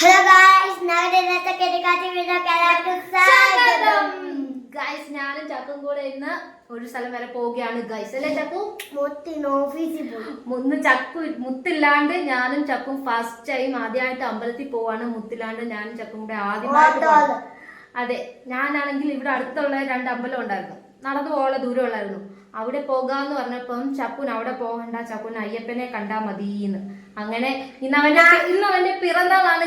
Hello guys കെട്ടിക്കാറ്റ് വീഡിയോക്ക് എല്ലാവർക്കും സ്വാഗതം. ഗൈസ് ഞാനും ചക്കും കൂടെ ഇന്ന് ഒരു സ്ഥലം വരെ പോവുകയാണ് ഗൈസ് അല്ലേ ചക്കു? മുത്തിന് ഓഫീസിൽ പോയി. മുന്ന് ചക്കു മുത്തില്ലാണ്ട് ഞാനും ചക്കും ഫസ്റ്റ് ടൈം ആദ്യമായിട്ട് അമ്പലത്തിൽ പോവാണ്. മുത്തില്ലാണ്ട് ഞാനും ചക്കും കൂടെ ആദ്യമായിട്ട്. പോവാണ്. അതെ ഞാനാണെങ്കിൽ ഇവിടെ അടുത്തുള്ള രണ്ട് അമ്പലം ഉണ്ടായിരുന്നു. നടന്നു പോകാനുള്ള ദൂരം ഉള്ളായിരുന്നു. അവിടെ പോകാന്ന് പറഞ്ഞപ്പം ചക്കുൻ അവിടെ പോകണ്ട ചക്കുൻ അയ്യപ്പനെ കണ്ടാ മതീന്ന്. അങ്ങനെ ഇന്ന് അവന്റെ ഇന്ന് അവന്റെ പിറന്നാളാണ്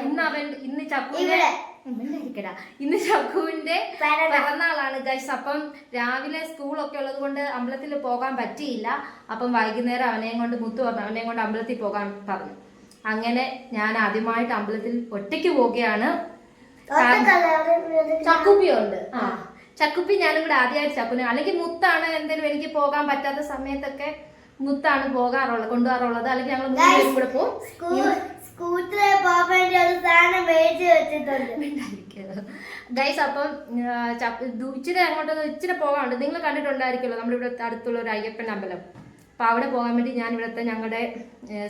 ഇന്ന് അവൻ ഇന്ന് ചക്കുവിന്റെ. ഇന്ന്. പിറന്നാളാണ് ഗൈസ് അപ്പം രാവിലെ സ്കൂളൊക്കെ ഉള്ളത് കൊണ്ട് അമ്പലത്തിൽ പോകാൻ പറ്റിയില്ല. അപ്പം വൈകുന്നേരം അവനെയും കൊണ്ട് മുത്തു പറഞ്ഞു അവനെയും കൊണ്ട് അമ്പലത്തിൽ പോകാൻ പറഞ്ഞു. അങ്ങനെ ഞാൻ ആദ്യമായിട്ട് അമ്പലത്തിൽ ഒറ്റയ്ക്ക് പോവുകയാണ്. ചക്കുപ്പിയുണ്ട്. ആ ചക്കുപ്പി ഞാനും കൂടെ ആദ്യമായിട്ട് ചക്കുനെ അല്ലെങ്കിൽ മുത്താണ് എന്തെങ്കിലും എനിക്ക് പോകാൻ പറ്റാത്ത സമയത്തൊക്കെ മുത്താണ് പോകാറുള്ളത് കൊണ്ടുപോകാറുള്ളത്. അല്ലെങ്കിൽ ഞങ്ങൾ മൂന്നുപേരും കൂടെ പോകും. സ്കൂട്ടറിൽ പോകാൻ വേണ്ടി ഒരു സാധനം മേടിച്ച് വെച്ചിട്ടുണ്ട്. ഗൈസ് അപ്പം ഇച്ചിരി അങ്ങോട്ട് ഇച്ചിരി പോകാനുണ്ട്. നിങ്ങൾ കണ്ടിട്ടുണ്ടായിരിക്കുമല്ലോ നമ്മുടെ ഇവിടെ അടുത്തുള്ള ഒരു അയ്യപ്പൻ അമ്പലം. അപ്പോൾ അവിടെ പോകാൻ വേണ്ടി ഞാൻ ഇവിടുത്തെ ഞങ്ങളുടെ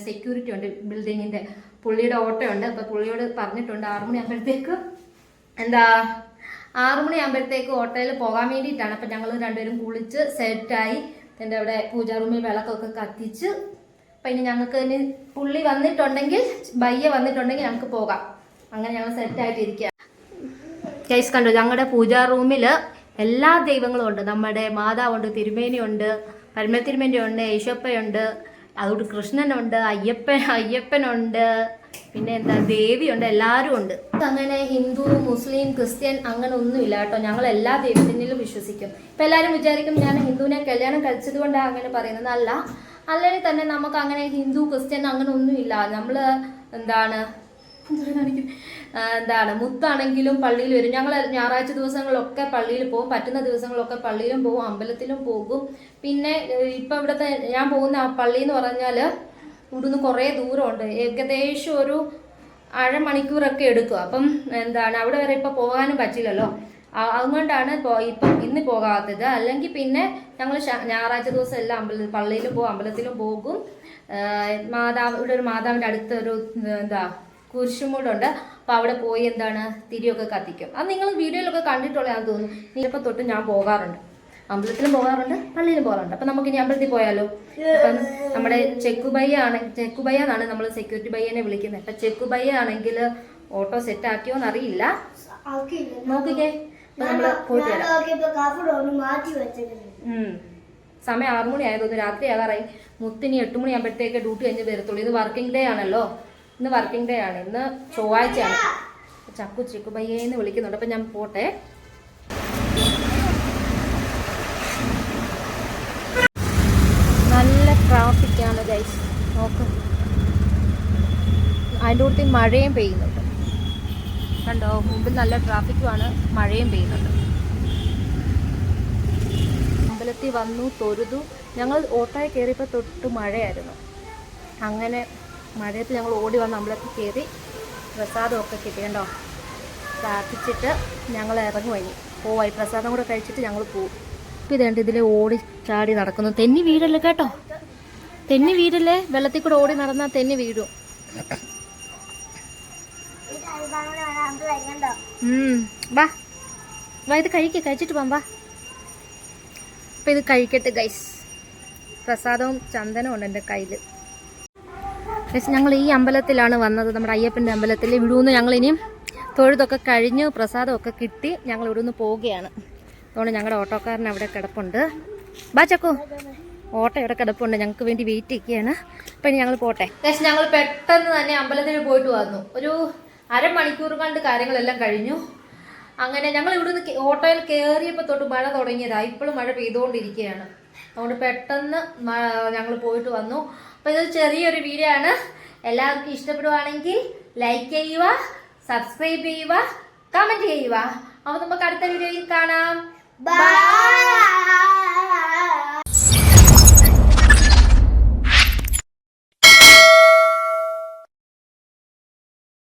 സെക്യൂരിറ്റി ഉണ്ട് ബിൽഡിങ്ങിന്റെ പുള്ളിയുടെ ഓട്ടോ ഉണ്ട്. അപ്പോൾ പുള്ളിയോട് പറഞ്ഞിട്ടുണ്ട് ആറു മണി ആകുമ്പോഴത്തേക്ക് എന്താ ആറു മണി ആകുമ്പോഴത്തേക്ക് ഓട്ടോയിൽ പോകാൻ വേണ്ടിയിട്ടാണ്. അപ്പോൾ ഞങ്ങൾ രണ്ടുപേരും കുളിച്ച് സെറ്റായി എന്റെ അവിടെ പൂജാ റൂമിൽ വിളക്കൊക്കെ കത്തിച്ച് അപ്പം ഇനി ഞങ്ങൾക്ക് ഇനി പുള്ളി വന്നിട്ടുണ്ടെങ്കിൽ ബയ്യ വന്നിട്ടുണ്ടെങ്കിൽ ഞങ്ങൾക്ക് പോകാം. അങ്ങനെ ഞങ്ങൾ സെറ്റായിട്ടിരിക്കുക കേസ് കണ്ടു ഞങ്ങളുടെ പൂജാ റൂമിൽ എല്ലാ ദൈവങ്ങളും ഉണ്ട്. നമ്മുടെ മാതാവുണ്ട് തിരുമേനിയുണ്ട് പരമ യേശോപ്പയുണ്ട് ഉണ്ട് യേശപ്പയുണ്ട് അതുകൊണ്ട് കൃഷ്ണനുണ്ട് അയ്യപ്പൻ അയ്യപ്പനുണ്ട് പിന്നെ എന്താ ദേവിയുണ്ട് എല്ലാവരും ഉണ്ട്. അങ്ങനെ ഹിന്ദു മുസ്ലിം ക്രിസ്ത്യൻ അങ്ങനെ ഒന്നുമില്ല കേട്ടോ. ഞങ്ങൾ എല്ലാ ദൈവത്തിനും വിശ്വസിക്കും. ഇപ്പം എല്ലാവരും വിചാരിക്കും ഞാൻ ഹിന്ദുവിനെ കല്യാണം കഴിച്ചത് കൊണ്ടാണ് അങ്ങനെ പറയുന്നത്. അല്ല അല്ലെങ്കിൽ തന്നെ നമുക്ക് അങ്ങനെ ഹിന്ദു ക്രിസ്ത്യൻ അങ്ങനെ ഒന്നുമില്ല. നമ്മൾ എന്താണ് എന്താണ് മുത്താണെങ്കിലും പള്ളിയിൽ വരും. ഞങ്ങൾ ഞായറാഴ്ച ദിവസങ്ങളിലൊക്കെ പള്ളിയിൽ പോകും. പറ്റുന്ന ദിവസങ്ങളൊക്കെ പള്ളിയിലും പോകും അമ്പലത്തിലും പോകും. പിന്നെ ഇപ്പം ഇവിടുത്തെ ഞാൻ പോകുന്ന പള്ളി എന്ന് പറഞ്ഞാൽ ഇവിടുന്ന് കുറേ ദൂരമുണ്ട്. ഏകദേശം ഒരു അരമണിക്കൂറൊക്കെ എടുക്കും. അപ്പം എന്താണ് അവിടെ വരെ ഇപ്പം പോകാനും പറ്റില്ലല്ലോ. അതുകൊണ്ടാണ് ഇപ്പം ഇന്ന് പോകാത്തത്. അല്ലെങ്കിൽ പിന്നെ ഞങ്ങൾ ഞായറാഴ്ച ദിവസം എല്ലാം അമ്പല പള്ളിയിലും പോകും അമ്പലത്തിലും പോകും. മാതാവ് ഇവിടെ ഒരു മാതാവിന്റെ അടുത്തൊരു എന്താ കുരിശുമൂടുണ്ട്. അപ്പോൾ അവിടെ പോയി എന്താണ് തിരിയൊക്കെ കത്തിക്കും. അത് നിങ്ങൾ വീഡിയോയിലൊക്കെ കണ്ടിട്ടുള്ളതാണെന്ന് തോന്നുന്നു. ഇപ്പൊ തൊട്ട് ഞാൻ പോകാറുണ്ട്. അമ്പലത്തിലും പോകാറുണ്ട് പള്ളിയിലും പോകാറുണ്ട്. അപ്പം നമുക്ക് ഇനി അമ്പലത്തിൽ പോയാലോ? അപ്പം നമ്മുടെ ചെക്കുബയ്യ ആണ് ചെക്കുബയ്യ എന്നാണ് നമ്മൾ സെക്യൂരിറ്റി ബയ്യനെ വിളിക്കുന്നത്. അപ്പം ചെക്കുബയ്യ ആണെങ്കിൽ ഓട്ടോ സെറ്റ് ആക്കിയോ എന്നറിയില്ല. നോക്കിക്കേ. അപ്പം നമ്മൾ പോയിട്ട് വരാം. സമയം ആറു മണി ആയതൊന്ന് രാത്രി ആകാറായി. മുത്തിന് എട്ട് മണി ആകുമ്പോഴത്തേക്ക് ഡ്യൂട്ടി കഴിഞ്ഞ് വരത്തുള്ളൂ. ഇത് വർക്കിംഗ് ഡേ ആണല്ലോ. ഇന്ന് വർക്കിംഗ് ഡേ ആണ്. ഇന്ന് ചൊവ്വാഴ്ചയാണ്. ചക്കു ചിക്കു പയ്യേന്ന് വിളിക്കുന്നുണ്ട്. അപ്പം ഞാൻ പോട്ടെ. നല്ല ട്രാഫിക്കാണ് ഗൈസ് നോക്ക്. അതിന്റെ കൂട്ടത്തിൽ മഴയും പെയ്യുന്നുണ്ട്. കണ്ടോ? മുമ്പിൽ നല്ല ട്രാഫിക്കുമാണ് മഴയും പെയ്യുന്നുണ്ട്. അമ്പലത്തിൽ വന്നു തൊരുതു ഞങ്ങൾ ഓട്ടോയിൽ കയറിയപ്പോൾ തൊട്ട് മഴയായിരുന്നു. അങ്ങനെ മഴയത്ത് ഞങ്ങൾ ഓടി വന്ന് അമ്പലത്തിൽ കയറി പ്രസാദമൊക്കെ കിട്ടിയണ്ടോ? പ്രാർത്ഥിച്ചിട്ട് ഞങ്ങൾ ഇറങ്ങി ഇറങ്ങുവായി പോവായി. പ്രസാദം കൂടെ കഴിച്ചിട്ട് ഞങ്ങൾ പോവും. ഇപ്പം ഇതേണ്ട ഇതിലെ ഓടി ചാടി നടക്കുന്നു. തെന്നി വീടല്ലേ കേട്ടോ? തെന്നി വീടല്ലേ വെള്ളത്തിൽ കൂടെ ഓടി നടന്നാൽ തെന്നി കണ്ടോ ഉം. വാ. വാ ഇത് കഴിക്കുക കഴിച്ചിട്ട് പോവാം വാ. അപ്പം ഇത് കഴിക്കട്ടെ ഗൈസ് പ്രസാദവും ചന്ദനവും ഉണ്ട് എന്റെ കയ്യിൽ ഞങ്ങൾ ഈ അമ്പലത്തിലാണ് വന്നത്. നമ്മുടെ അയ്യപ്പന്റെ അമ്പലത്തിൽ ഇവിടുന്ന് ഞങ്ങൾ ഇനിയും തൊഴുതൊക്കെ കഴിഞ്ഞ് പ്രസാദമൊക്കെ കിട്ടി ഞങ്ങൾ ഇവിടുന്ന് പോവുകയാണ്. അതുകൊണ്ട് ഞങ്ങളുടെ ഓട്ടോക്കാരൻ അവിടെ കിടപ്പുണ്ട്. ബാ ചക്കു. ഓട്ടോ ഇവിടെ കിടപ്പുണ്ട്. ഞങ്ങൾക്ക് വേണ്ടി വെയിറ്റ് ചെയ്യുകയാണ്. അപ്പം ഇനി ഞങ്ങൾ പോട്ടെ. ഏകദേശം ഞങ്ങൾ പെട്ടെന്ന് തന്നെ അമ്പലത്തിൽ പോയിട്ട് വന്നു. ഒരു അരമണിക്കൂർ കണ്ട് കാര്യങ്ങളെല്ലാം കഴിഞ്ഞു. അങ്ങനെ ഞങ്ങൾ ഇവിടുന്ന് ഓട്ടോയിൽ കയറിയപ്പോൾ തൊട്ട് മഴ തുടങ്ങിയതാണ് ഇപ്പോഴും മഴ പെയ്തുകൊണ്ടിരിക്കുകയാണ്. അതുകൊണ്ട് പെട്ടെന്ന് ഞങ്ങൾ പോയിട്ട് വന്നു. അപ്പോൾ ഇത് ചെറിയൊരു വീഡിയോ ആണ്. എല്ലാവർക്കും ഇഷ്ടപ്പെടുവാണെങ്കിൽ ലൈക്ക് ചെയ്യുക സബ്സ്ക്രൈബ് ചെയ്യുക കമന്റ് ചെയ്യുക. അപ്പോൾ നമുക്ക് അടുത്ത വീഡിയോയിൽ കാണാം. ബൈ